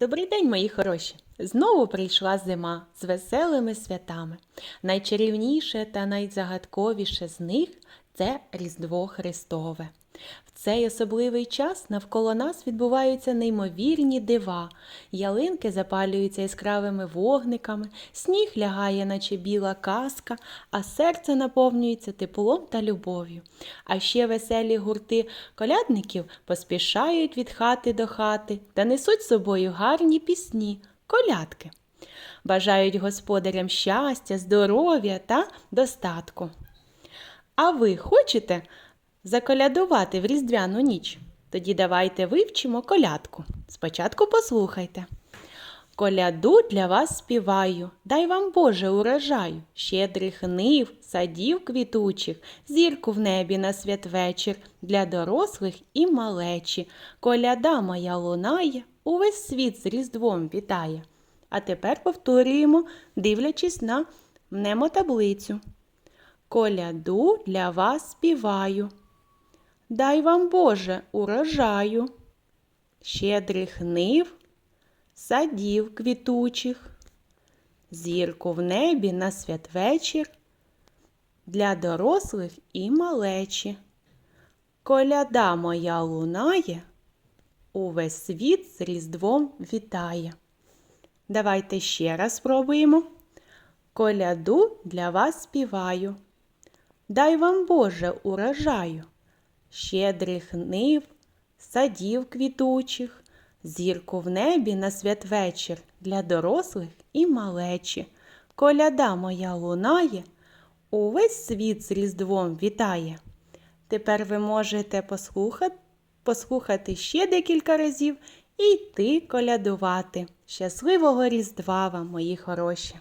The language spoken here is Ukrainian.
Добрий день, мої хороші! Знову прийшла зима з веселими святами. Найчарівніше та найзагадковіше з них це Різдво Христове. В цей особливий час навколо нас відбуваються неймовірні дива. Ялинки запалюються яскравими вогниками, сніг лягає, наче біла казка, а серце наповнюється теплом та любов'ю. А ще веселі гурти колядників поспішають від хати до хати та несуть з собою гарні пісні, колядки. Бажають господарям щастя, здоров'я та достатку. А ви хочете заколядувати в різдвяну ніч? Тоді давайте вивчимо колядку. Спочатку послухайте. Коляду для вас співаю, дай вам Боже урожаю, щедрих нив, садів квітучих, зірку в небі на святвечір, для дорослих і малечі. Коляда моя лунає, увесь світ з Різдвом вітає. А тепер повторюємо, дивлячись на мнемотаблицю. Коляду для вас співаю. Дай вам Боже урожаю, щедрих нив, садів квітучих, зірку в небі на святвечір, для дорослих і малечі. Коляда моя лунає, увесь світ з Різдвом вітає. Давайте ще раз спробуємо. Коляду для вас співаю. Дай вам Боже урожаю, щедрих нив, садів квітучих, зірку в небі на святвечір для дорослих і малечі. Коляда моя лунає, увесь світ з Різдвом вітає. Тепер ви можете послухати, послухати ще декілька разів і йти колядувати. Щасливого Різдва вам, мої хороші!